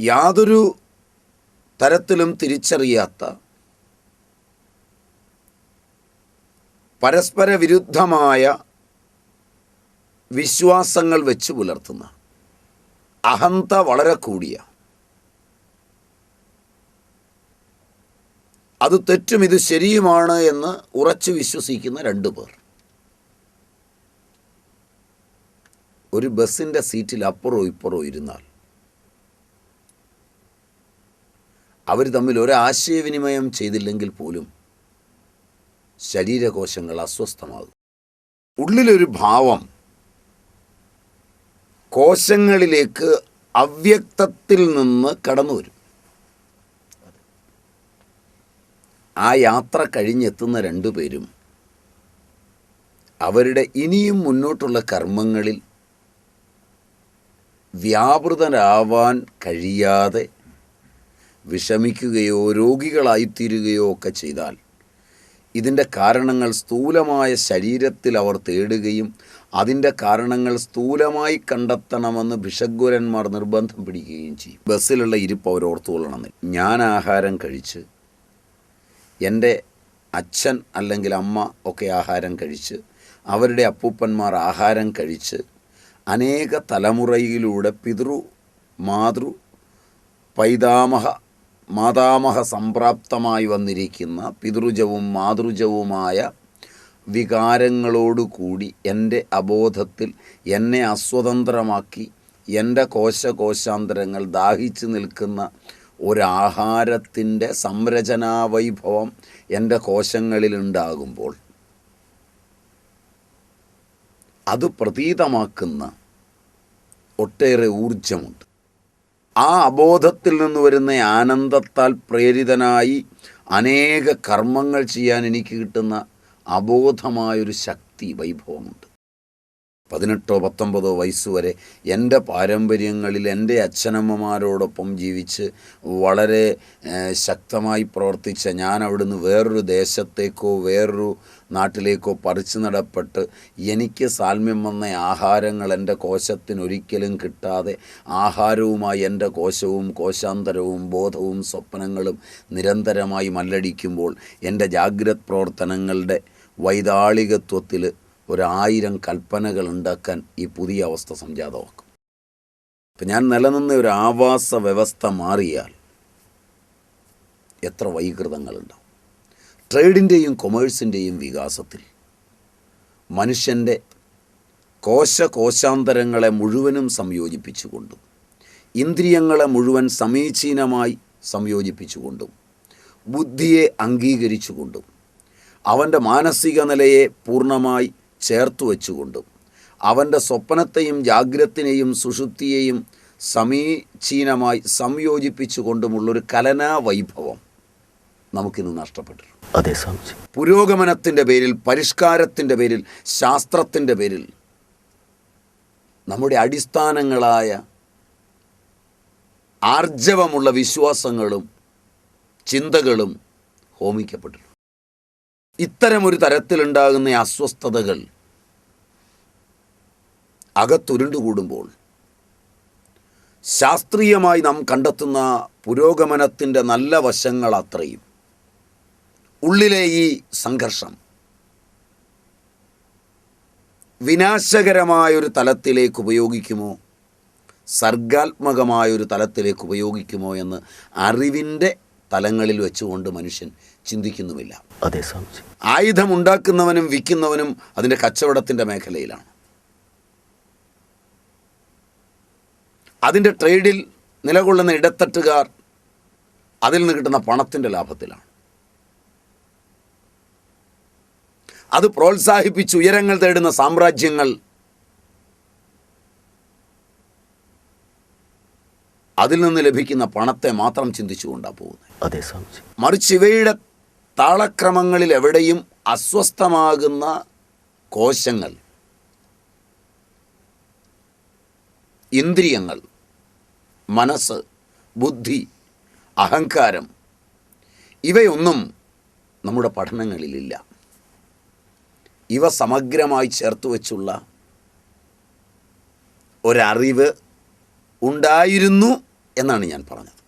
യാതൊരു തരത്തിലും തിരിച്ചറിയാത്ത പരസ്പര വിരുദ്ധമായ വിശ്വാസങ്ങൾ വെച്ച് പുലർത്തുന്ന അഹന്ത വളരെ കൂടിയ അത് തെറ്റും ഇത് ശരിയുമാണ് എന്ന് ഉറച്ചു വിശ്വസിക്കുന്ന രണ്ടു പേർ. ഒരു ബസ്സിന്റെ സീറ്റിൽ അപ്പുറവും ഇപ്പുറവും ഇരുന്നാൽ അവർ തമ്മിൽ ഒരാശയവിനിമയം ചെയ്തില്ലെങ്കിൽ പോലും ശരീരകോശങ്ങൾ അസ്വസ്ഥമാകും. ഉള്ളിലൊരു ഭാവം കോശങ്ങളിലേക്ക് അവ്യക്തത്തിൽ നിന്ന് കടന്നു വരും. ആ യാത്ര കഴിഞ്ഞെത്തുന്ന രണ്ടുപേരും അവരുടെ ഇനിയും മുന്നോട്ടുള്ള കർമ്മങ്ങളിൽ വ്യാപൃതരാവാൻ കഴിയാതെ വിഷമിക്കുകയോ രോഗികളായിത്തീരുകയോ ഒക്കെ ചെയ്താൽ ഇതിന്റെ കാരണങ്ങൾ സ്ഥൂലമായ ശരീരത്തിൽ അവർ തേടുകയും അതിന്റെ കാരണങ്ങൾ സ്ഥൂലമായി കണ്ടെത്തണമെന്ന് ഭിഷഗ്വരന്മാർ നിർബന്ധം പിടിക്കുകയും ചെയ്യും. ബസ്സിലുള്ള ഇരിപ്പ് അവർ ഓർത്തുകൊള്ളണമെന്ന് ഞാൻ ആഹാരം കഴിച്ച് എന്റെ അച്ഛൻ അല്ലെങ്കിൽ അമ്മ ഒക്കെ ആഹാരം കഴിച്ച് അവരുടെ അപ്പൂപ്പന്മാർ ആഹാരം കഴിച്ച് അനേക തലമുറയിലൂടെ പിതൃ മാതൃ പൈതാമഹ മാതാമഹ സംപ്രാപ്തമായി വന്നിരിക്കുന്ന പിതൃജവും മാതൃജവുമായ വികാരങ്ങളോടുകൂടി എന്റെ അബോധത്തിൽ എന്നെ അസ്വതന്ത്രമാക്കി എന്റെ കോശകോശാന്തരങ്ങൾ ദാഹിച്ചു നിൽക്കുന്ന ഒരാഹാരത്തിന്റെ സംരചനാവൈഭവം എന്റെ കോശങ്ങളിലുണ്ടാകുമ്പോൾ അത് പ്രതീതമാക്കുന്ന ഒട്ടേറെ ഊർജമുണ്ട് ആ അബോധത്തിൽ നിന്ന് വരുന്ന ആനന്ദത്താൽ പ്രേരിതനായി അനേക കർമ്മങ്ങൾ ചെയ്യാൻ എനിക്ക് കിട്ടുന്ന അബോധമായൊരു ശക്തി വൈഭവമുണ്ട്. പതിനെട്ടോ പത്തൊമ്പതോ വയസ്സ് വരെ എന്റെ പാരമ്പര്യങ്ങളിൽ എന്റെ അച്ഛനമ്മമാരോടൊപ്പം ജീവിച്ച് വളരെ ശക്തമായി പ്രവർത്തിച്ച ഞാൻ അവിടുന്ന് വേറൊരു ദേശത്തേക്കോ വേറൊരു നാട്ടിലേക്കോ പറിച്ചു നടപ്പെട്ട് എനിക്ക് സാൽമ്യം വന്ന ആഹാരങ്ങൾ എന്റെ കോശത്തിനൊരിക്കലും കിട്ടാതെ ആഹാരവുമായി എന്റെ കോശവും കോശാന്തരവും ബോധവും സ്വപ്നങ്ങളും നിരന്തരമായി മല്ലടിക്കുമ്പോൾ എന്റെ ജാഗ്രത് പ്രവർത്തനങ്ങളുടെ വൈതാളികത്വത്തിൽ ഒരായിരം കൽപ്പനകൾ ഉണ്ടാക്കാൻ ഈ പുതിയ അവസ്ഥ സംജാതമാക്കും. അപ്പം ഞാൻ നിലനിന്ന ഒരു ആവാസ വ്യവസ്ഥ മാറിയാൽ എത്ര വൈകൃതങ്ങളുണ്ടാവും? ട്രേഡിന്റെയും കൊമേഴ്സിന്റെയും വികാസത്തിൽ മനുഷ്യന്റെ കോശകോശാന്തരങ്ങളെ മുഴുവനും സംയോജിപ്പിച്ചുകൊണ്ടും ഇന്ദ്രിയങ്ങളെ മുഴുവൻ സമീചീനമായി സംയോജിപ്പിച്ചുകൊണ്ടും ബുദ്ധിയെ അംഗീകരിച്ചുകൊണ്ടും അവന്റെ മാനസിക നിലയെ പൂർണമായി ചേർത്ത് വച്ചുകൊണ്ടും അവന്റെ സ്വപ്നത്തെയും ജാഗ്രത്തിനെയും സുഷുപ്തിയെയും സമീചീനമായി സംയോജിപ്പിച്ചുകൊണ്ടുമുള്ളൊരു കലനാ വൈഭവം നമുക്കിന്ന് നഷ്ടപ്പെട്ടിട്ടുണ്ട്. അതെ സ്വാമിജി. പുരോഗമനത്തിന്റെ പേരിൽ പരിഷ്കാരത്തിന്റെ പേരിൽ ശാസ്ത്രത്തിന്റെ പേരിൽ നമ്മുടെ അടിസ്ഥാനങ്ങളായ ആർജവമുള്ള വിശ്വാസങ്ങളും ചിന്തകളും ഹോമിക്കപ്പെട്ടിട്ടുണ്ട്. ഇത്തരമൊരു തരത്തിലുണ്ടാകുന്ന അസ്വസ്ഥതകൾ അകത്തുരുണ്ടുകൂടുമ്പോൾ ശാസ്ത്രീയമായി നാം കണ്ടെത്തുന്ന പുരോഗമനത്തിന്റെ നല്ല വശങ്ങൾ അത്രയും ഉള്ളിലെ ഈ സംഘർഷം വിനാശകരമായൊരു തലത്തിലേക്ക് ഉപയോഗിക്കുമോ? സർഗാത്മകമായൊരു തലത്തിലേക്ക് ഉപയോഗിക്കുമോ എന്ന് അറിവിന്റെ തലങ്ങളിൽ വെച്ചുകൊണ്ട് മനുഷ്യൻ ചിന്തിക്കുന്നുമില്ല. അതെ സ്വാമിജി. ആയുധമുണ്ടാക്കുന്നവനും വിൽക്കുന്നവനും അതിന്റെ കച്ചവടത്തിന്റെ മേഖലയിലാണ്. അതിന്റെ ട്രേഡിൽ നിലകൊള്ളുന്ന ഇടത്തട്ടുകാർ അതിൽ നിന്ന് കിട്ടുന്ന പണത്തിന്റെ ലാഭത്തിലാണ്. അത് പ്രോത്സാഹിപ്പിച്ച് ഉയരങ്ങൾ തേടുന്ന സാമ്രാജ്യങ്ങൾ. അതിൽ നിന്ന് ലഭിക്കുന്ന പണത്തെ മാത്രം ചിന്തിച്ചുകൊണ്ടാണ് പോകുന്നത്. അതെ സ്വാമിജി. മറിച്ച് ഇവയുടെ താളക്രമങ്ങളിൽ എവിടെയും അസ്വസ്ഥമാകുന്ന കോശങ്ങൾ ഇന്ദ്രിയങ്ങൾ മനസ്സ് ബുദ്ധി അഹങ്കാരം ഇവയൊന്നും നമ്മുടെ പഠനങ്ങളിലില്ല. ഇവ സമഗ്രമായി ചേർത്ത് വച്ചുള്ള ഒരറിവ് ഉണ്ടായിരുന്നു എന്നാണ് ഞാൻ പറഞ്ഞത്.